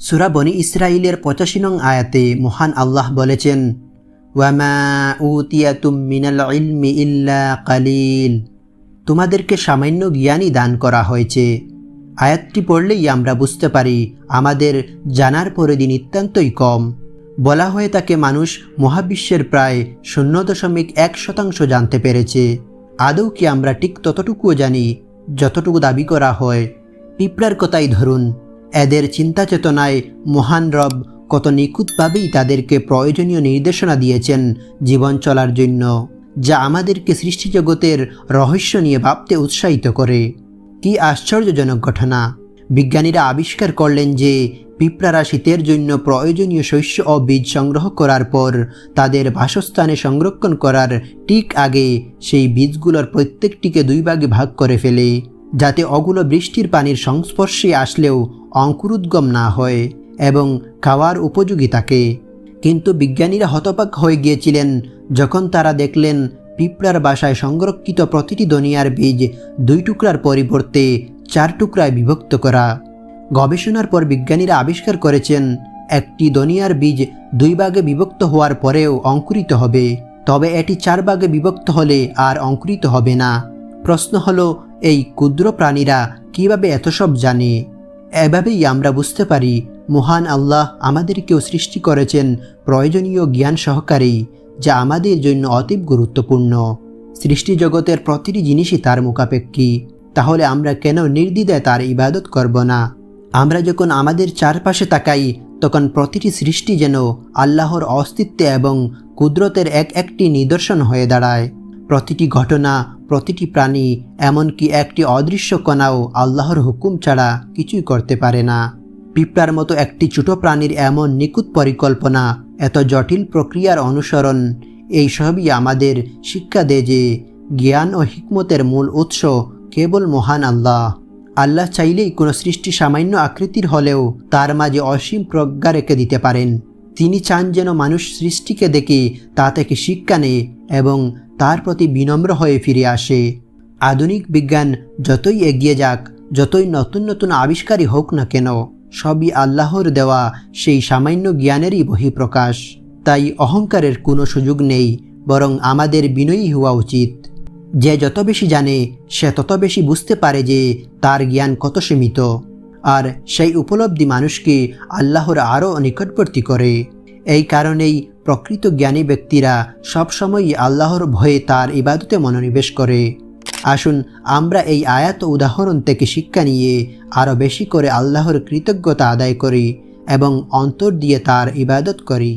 সুরা বনি ইসরায়েলের পঁচাশি নং আয়াতে মহান আল্লাহ বলেছেন, ওয়ামা উতিয়াতুম মিনাল ইল্লা কালিল। তোমাদেরকে সামান্য জ্ঞানই দান করা হয়েছে। আয়াতটি পড়লেই আমরা বুঝতে পারি, আমাদের জানার পরিধি নিতান্তই কম। বলা হয়ে তাকে মানুষ মহাবিশ্বের প্রায় শূন্য দশমিক এক শতাংশ জানতে পেরেছে। আদৌ কি আমরা ঠিক ততটুকুও জানি, যতটুকু দাবি করা হয়? পিঁপড়ার কথাই ধরুন এদের চিন্তা চেতনায় মহান রব কত নিখুঁতভাবেই তাদেরকে প্রয়োজনীয় নির্দেশনা দিয়েছেন জীবন চলার জন্য, যা আমাদেরকে সৃষ্টিজগতের রহস্য নিয়ে ভাবতে উৎসাহিত করে। কি আশ্চর্যজনক ঘটনা! বিজ্ঞানীরা আবিষ্কার করলেন যে পিঁপড়ারা শীতের জন্য প্রয়োজনীয় শস্য ও বীজ সংগ্রহ করার পর তাদের বাসস্থানে সংরক্ষণ করার ঠিক আগে সেই বীজগুলোর প্রত্যেকটিকে দুই ভাগে ভাগ করে ফেলে, যাতে অগুলো বৃষ্টির পানির সংস্পর্শে আসলেও অঙ্কুরোদ্গম না হয় এবং খাওয়ার উপযোগী থাকে। কিন্তু বিজ্ঞানীরা হতবাক হয়ে গিয়েছিলেন যখন তারা দেখলেন পিঁপড়ার বাসায় সংরক্ষিত প্রতিটি দনিয়ার বীজ দুই টুকরার পরিবর্তে চার টুকরায় বিভক্ত করা। গবেষণার পর বিজ্ঞানীরা আবিষ্কার করেছেন, একটি দনিয়ার বীজ দুই ভাগে বিভক্ত হওয়ার পরেও অঙ্কুরিত হবে। তবে এটি চার ভাগে বিভক্ত হলে আর অঙ্কুরিত হবে না। প্রশ্ন হলো, এই ক্ষুদ্র প্রাণীরা কীভাবে এত সব জানে? এভাবেই আমরা বুঝতে পারি মহান আল্লাহ আমাদেরকেও সৃষ্টি করেছেন প্রয়োজনীয় জ্ঞান সহকারেই, যা আমাদের জন্য অতীব গুরুত্বপূর্ণ। সৃষ্টি জগতের প্রতিটি জিনিসই তার মুখাপেক্ষী। তাহলে আমরা কেন নির্দ্বিধায় তার ইবাদত করব না? আমরা যখন আমাদের চারপাশে তাকাই, তখন প্রতিটি সৃষ্টি যেন আল্লাহর অস্তিত্বে এবং কুদরতের এক একটি নিদর্শন হয়ে দাঁড়ায়। প্রতিটি ঘটনা প্রতিটি প্রাণী, এমনকি একটি অদৃশ্য কণাও আল্লাহর হুকুম ছাড়া কিছুই করতে পারে না। পিঁপড়ার মতো একটি ছোট প্রাণীর এমন নিখুঁত পরিকল্পনা, এত জটিল প্রক্রিয়ার অনুসরণ, এই সবই আমাদের শিক্ষা দেয় যে জ্ঞান ও হিকমতের মূল উৎস কেবল মহান আল্লাহ। আল্লাহ চাইলেই কোনো সৃষ্টি সামান্য আকৃতির হলেও তার মাঝে অসীম প্রজ্ঞা রেখে দিতে পারেন। তিনি চান যেন মানুষ সৃষ্টিকে দেখে তা থেকে শিক্ষা নেয় এবং তার প্রতি বিনম্র হয়ে ফিরে আসে। আধুনিক বিজ্ঞান যতই এগিয়ে যাক, যতই নতুন নতুন আবিষ্কারই হোক না কেন, সবই আল্লাহর দেওয়া সেই সামান্য জ্ঞানেরই বহিঃপ্রকাশ। তাই অহংকারের কোনো সুযোগ নেই, বরং আমাদের বিনয়ী হওয়া উচিত। যে যত বেশি জানে, সে তত বেশি বুঝতে পারে যে তার জ্ঞান কত সীমিত। আর সেই উপলব্ধি মানুষকে আল্লাহর আরও নিকটবর্তী করে। এই কারণেই প্রকৃত জ্ঞানী ব্যক্তিরা সবসময়ই আল্লাহর ভয়ে তার ইবাদতে মনোনিবেশ করে। আসুন, আমরা এই আয়াত উদাহরণ থেকে শিক্ষা নিয়ে আরও বেশি করে আল্লাহর কৃতজ্ঞতা আদায় করি এবং অন্তর দিয়ে তার ইবাদত করি।